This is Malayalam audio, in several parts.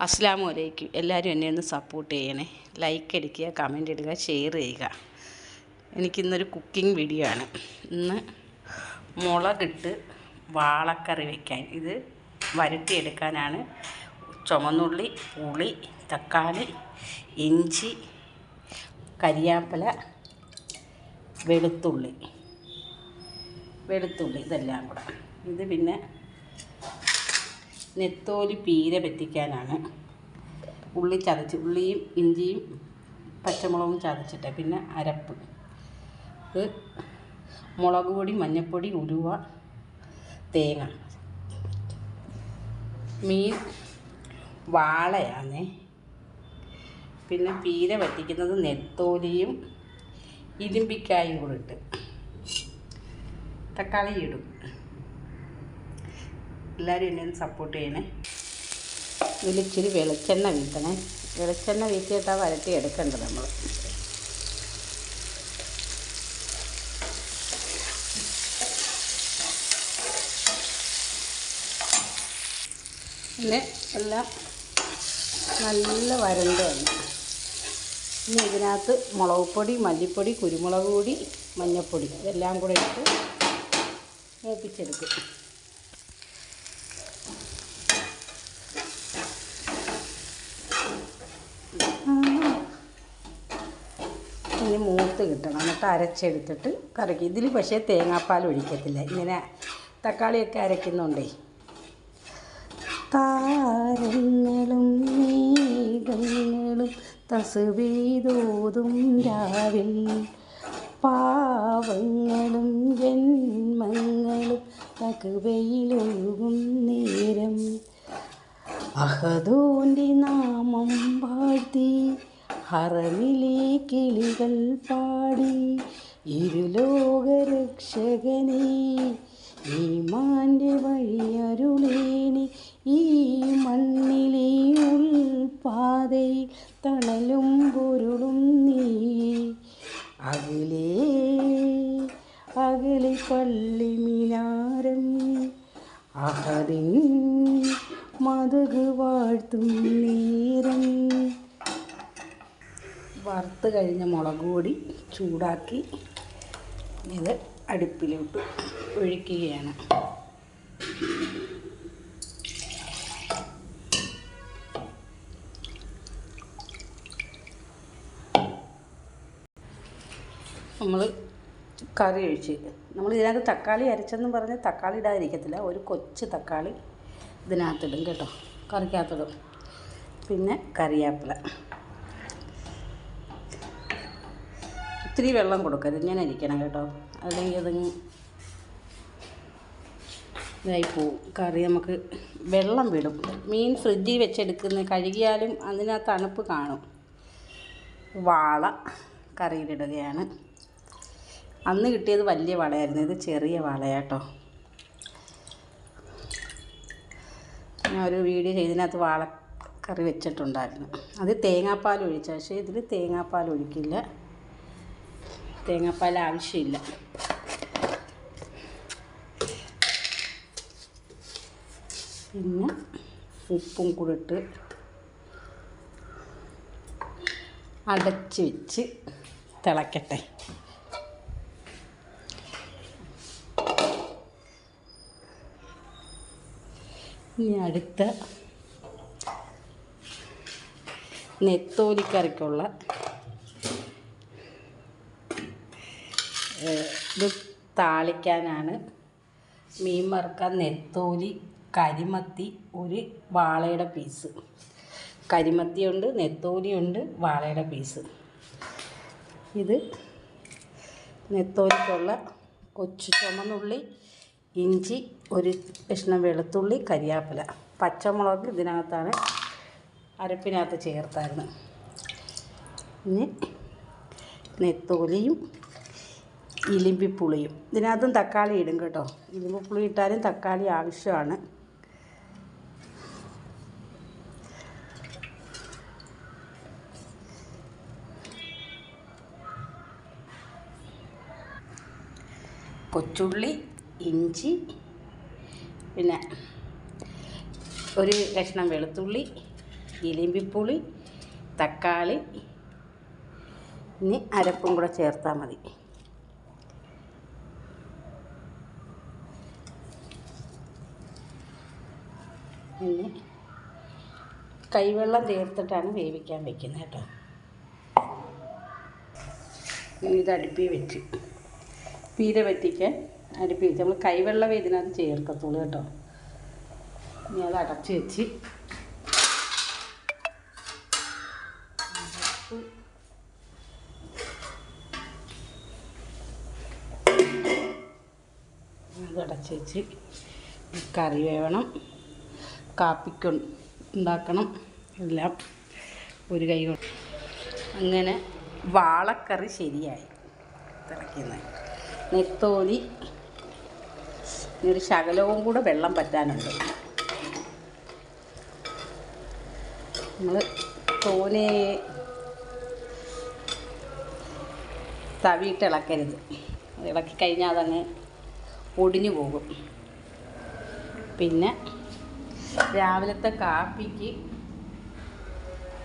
അസ്സാം വലൈക്കും എല്ലാവരും എന്നെ ഒന്ന് സപ്പോർട്ട് ചെയ്യണേ. ലൈക്ക് അടിക്കുക കമന്റ് ഇടുക ഷെയർ ചെയ്യുക. എനിക്കിന്നൊരു കുക്കിംഗ് വീഡിയോ ആണ്. ഇന്ന് മുളകിട്ട് വാളക്കറി വയ്ക്കാൻ ഇത് വരട്ടിയെടുക്കാനാണ്. ചുമന്നുള്ളി പുളി തക്കാളി ഇഞ്ചി കരിയാപ്പല വെളുത്തുള്ളി. വെളുത്തുള്ളി ഇതെല്ലാം കൂടെ. ഇത് പിന്നെ നെത്തോലി പീര പറ്റിക്കാനാണ്. ഉള്ളി ചതച്ച് ഉള്ളിയും ഇഞ്ചിയും പച്ചമുളകും ചതച്ചിട്ട് പിന്നെ അരപ്പ്. മുളക് പൊടി മഞ്ഞൾപ്പൊടി ഉലുവ തേങ്ങ. മീൻ വാളയാണേ. പിന്നെ പീര വറ്റിക്കുന്നത് നെത്തോലിയും ഇരുമ്പിക്കായും കൂടെ ഇട്ട് തക്കാളി ഇടും. എല്ലാവരും എന്നെ ഒന്ന് സപ്പോർട്ട് ചെയ്യണേ. ഇതിൽ ഇച്ചിരി വെളിച്ചെണ്ണ വീട്ടണേ. വെളിച്ചെണ്ണ വീട്ടിയിട്ടാണ് വരട്ടി എടുക്കേണ്ടത് നമ്മൾ പിന്നെ എല്ലാം നല്ല വരണ്ട്. ഇനി ഇതിനകത്ത് മുളക് പൊടി മല്ലിപ്പൊടി കുരുമുളക് പൊടി മഞ്ഞൾപ്പൊടി ഇതെല്ലാം കൂടെ ഇട്ട് മൂപ്പിച്ചെടുക്കും ഇനി കിട്ടണം. എന്നിട്ട് അരച്ചെടുത്തിട്ട് കറക്കി. ഇതിൽ പക്ഷേ തേങ്ങാപ്പാൽ ഒഴിക്കത്തില്ല. ഇങ്ങനെ തക്കാളിയൊക്കെ അരയ്ക്കുന്നുണ്ടേ. താരങ്ങളും മേഘങ്ങളും തസുവീതോതും രാവിൽ. പാവങ്ങളും ജന്മങ്ങളും തകുവയിലൊഴുകും നേരം. അഹദോന്റെ നാ ഹറമിലെ കിളികൾ പാടി ഇരുലോകരക്ഷകനെ ഈ മാന്റെ വഴിയരുളേനി ഈ മണ്ണിലെ ഉൾപാതയിൽ തണലും പൊരുളും കഴിഞ്ഞ മുളക് പൊടി ചൂടാക്കി ഇത് അടുപ്പിലോട്ട് ഒഴിക്കുകയാണ്. നമ്മൾ കറി ഒഴിച്ച് നമ്മൾ ഇതിനകത്ത് തക്കാളി അരച്ചെന്ന് പറഞ്ഞ് തക്കാളി ഇടാതിരിക്കത്തില്ല. ഒരു കൊച്ചു തക്കാളി ഇതിനകത്തിടും കേട്ടോ. കറിക്കകത്തിടും. പിന്നെ കറിവേപ്പില. ഇത്തിരി വെള്ളം കൊടുക്കരുത്. ഇങ്ങനെ ഇരിക്കണം കേട്ടോ. അല്ലെങ്കിൽ അത് ഇതായി പോവും. കറി നമുക്ക് വെള്ളം വിടും. മീൻ ഫ്രിഡ്ജിൽ വെച്ചെടുക്കുന്ന കഴുകിയാലും അതിനകത്ത് തണുപ്പ് കാണും. വാള കറിയിലിടുകയാണ്. അന്ന് കിട്ടിയത് വലിയ വളയായിരുന്നു. ഇത് ചെറിയ വളയാട്ടോ. ഞാൻ ഒരു വീഡിയോ ചെയ്തതിനകത്ത് വാളക്കറി വെച്ചിട്ടുണ്ടായിരുന്നു. അത് തേങ്ങാപ്പാൽ ഒഴിച്ച. പക്ഷേ ഇതിൽ തേങ്ങാപ്പാൽ ഒഴിക്കില്ല. തേങ്ങാപ്പാൽ ആവശ്യമില്ല പിന്നെ ഉപ്പും കൂടെ ഇട്ട് അടച്ച് വെച്ച് തിളക്കട്ടെ. ഇനി അടുത്ത നെത്തോലിക്കറിക്കുള്ള ഇത് താളിക്കാനാണ്. മീൻ വറുക്കാൻ നെത്തോലി കരിമത്തി ഒരു വാളയുടെ പീസ് കരിമത്തിയുണ്ട് നെത്തോലിയുണ്ട് വാളയുടെ പീസ് ഇത് നെത്തോലിക്കുള്ള കൊച്ചു ചുമന്നുള്ളി ഇഞ്ചി ഒരു കഷ്ണം വെളുത്തുള്ളി കരിയാപ്പില. പച്ചമുളക് ഇതിനകത്താണ് അരപ്പിനകത്ത് ചേർത്തായിരുന്നു ഇനി നെത്തോലിയും ഇലിമ്പിപ്പുളിയും. ഇതിനകത്തും തക്കാളി ഇടും കേട്ടോ. ഇലിമ്പിപ്പുളി ഇട്ടാലും തക്കാളി ആവശ്യമാണ്. കൊച്ചുള്ളി ഇഞ്ചി പിന്നെ ഒരു കഷ്ണം വെളുത്തുള്ളി ഇലിമ്പിപ്പുളി തക്കാളി ഇനി അരപ്പും കൂടെ ചേർത്താൽ മതി. ഇനി കൈവെള്ളം ചേർത്തിട്ടാണ് വേവിക്കാൻ വെക്കുന്നത് കേട്ടോ. ഇത് അടുപ്പി വെച്ച്. പീര വറ്റിക്കാൻ അടുപ്പി വെച്ച്. നമ്മൾ കൈവെള്ളം ഇതിനകത്ത് ചേർക്കത്തുള്ളൂ കേട്ടോ. ഇനി അത് അടച്ച് വെച്ച്. അടച്ച് വെച്ച്. കറി വേവണം. കാപ്പിക്ക് ഉണ്ടാക്കണം. എല്ലാം ഒരു കൈ കൊണ്ട്. അങ്ങനെ വാളക്കറി ശരിയായി. തിളക്കുന്നത് നെത്തോലി ഒരു ശകലവും കൂടെ വെള്ളം പറ്റാനുണ്ട്. നമ്മൾ തോനെ തവിയിട്ട് ഇളക്കരുത്. ഇളക്കി കഴിഞ്ഞാൽ അതങ്ങ് ഒടിഞ്ഞു പോകും. പിന്നെ രാവിലത്തെ കാപ്പിക്ക്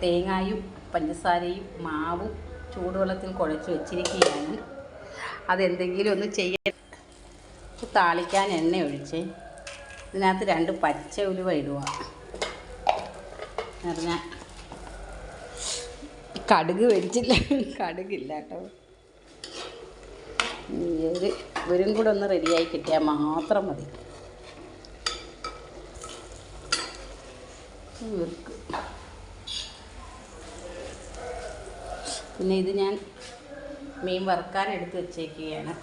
തേങ്ങായും പഞ്ചസാരയും മാവും ചൂടുവെള്ളത്തിൽ കുഴച്ച് വെച്ചിരിക്കുകയാണ്. അതെന്തെങ്കിലും ഒന്ന് ചെയ്യാൻ താളിക്കാൻ എണ്ണ ഒഴിച്ച് ഇതിനകത്ത് രണ്ട് പച്ച ഉലുവ ഇടുക. എന്ന് പറഞ്ഞാൽ കടുക് മേടിച്ചില്ല കടുകില്ല കേട്ടോ. ഒരു ഇവരും കൂടെ ഒന്ന് റെഡിയായി കിട്ടിയാൽ മാത്രം മതി. ഇവർക്ക് പിന്നെ ഇത് ഞാൻ മീൻ വറുക്കാൻ എടുത്ത് വെച്ചേക്കുകയാണ്.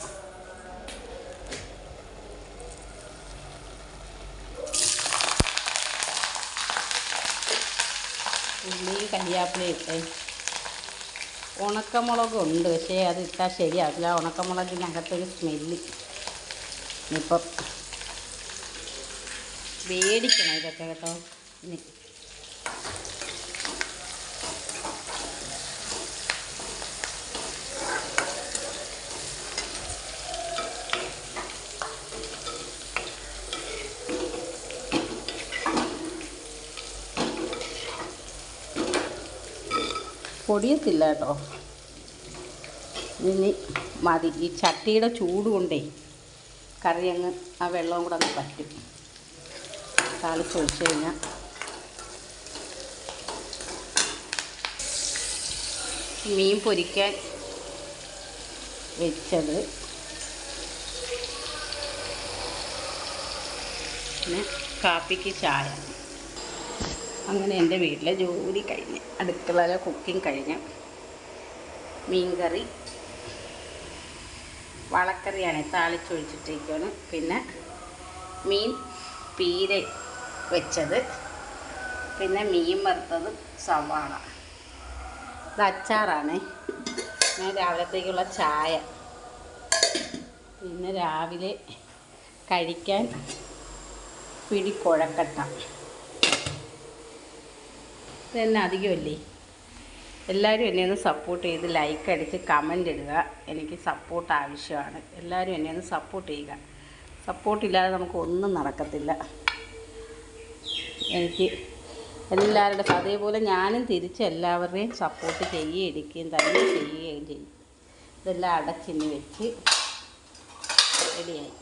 ഉള്ളി കല്യാപ്പിളി ഇട്ട്. ഉണക്കമുളകുണ്ട് പക്ഷേ അത് ഇട്ടാൽ ശരിയാവില്ല. ഉണക്കമുളകിനകത്തൊരു സ്മെല്ല്. ഇനിയിപ്പം വേടിക്കണം ഇതൊക്കെ കേട്ടോ. ഇനി പൊടിയത്തില്ല കേട്ടോ. ഇനി മതി ഈ ചട്ടിയുടെ ചൂട് കൊണ്ടേ കറി അങ്ങ് ആ വെള്ളവും കൂടെ അങ്ങ് പറ്റും. താളിച്ച് ഒഴിച്ച് കഴിഞ്ഞാൽ മീൻ പൊരിക്കാൻ വെച്ചത്. പിന്നെ കാപ്പിക്ക് ചായ. അങ്ങനെ എന്റെ വീട്ടിലെ ജോലി കഴിഞ്ഞ് അടുക്കളയിലെ കുക്കിംഗ് കഴിഞ്ഞ് മീൻകറി വളക്കറിയാണ് താളിച്ചൊഴിച്ചിട്ടേക്കാണ് പിന്നെ മീൻ പീര വെച്ചത്. പിന്നെ മീൻ വറുത്തത് സവാള. ഇത് അച്ചാറാണ്. പിന്നെ രാവിലത്തേക്കുള്ള ചായ. പിന്നെ രാവിലെ കഴിക്കാൻ പിടി കുഴക്കട്ട ഇതന്നെ അധികമല്ലേ? എല്ലാവരും എന്നെ ഒന്ന് സപ്പോർട്ട് ചെയ്ത് ലൈക്ക് അടിച്ച് കമന്റ് ഇടുക. എനിക്ക് സപ്പോർട്ട് ആവശ്യമാണ്. എല്ലാവരും എന്നെ ഒന്ന് സപ്പോർട്ട് ചെയ്യുക. സപ്പോർട്ടില്ലാതെ നമുക്ക് ഒന്നും നടക്കത്തില്ല. എനിക്ക് എല്ലാവരുടെ അതേപോലെ ഞാനും തിരിച്ച് എല്ലാവരുടെയും സപ്പോർട്ട് ചെയ്യുകയും എടുക്കുകയും തന്നെ ചെയ്യുകയും ചെയ്യും. ഇതെല്ലാം അടച്ചിന് വെച്ച് റെഡിയായി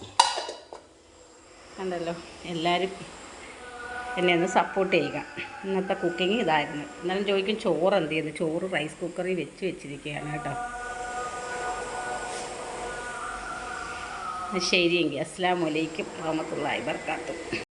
കണ്ടല്ലോ? എല്ലാവരും എന്നെ ഒന്ന് സപ്പോർട്ട് ചെയ്യുക. ഇന്നത്തെ കുക്കിംഗ് ഇതായിരുന്നു. എന്നാലും ചോദിക്കും ചോറ് എന്ത് ചെയ്യുന്നു ചോറ് റൈസ് കുക്കറിൽ വെച്ച് വെച്ചിരിക്കുകയാണ് കേട്ടോ. ശരിയെങ്കിൽ. അസ്സാം വലൈക്കും റഹമത്തുള്ള വർക്കാത്തു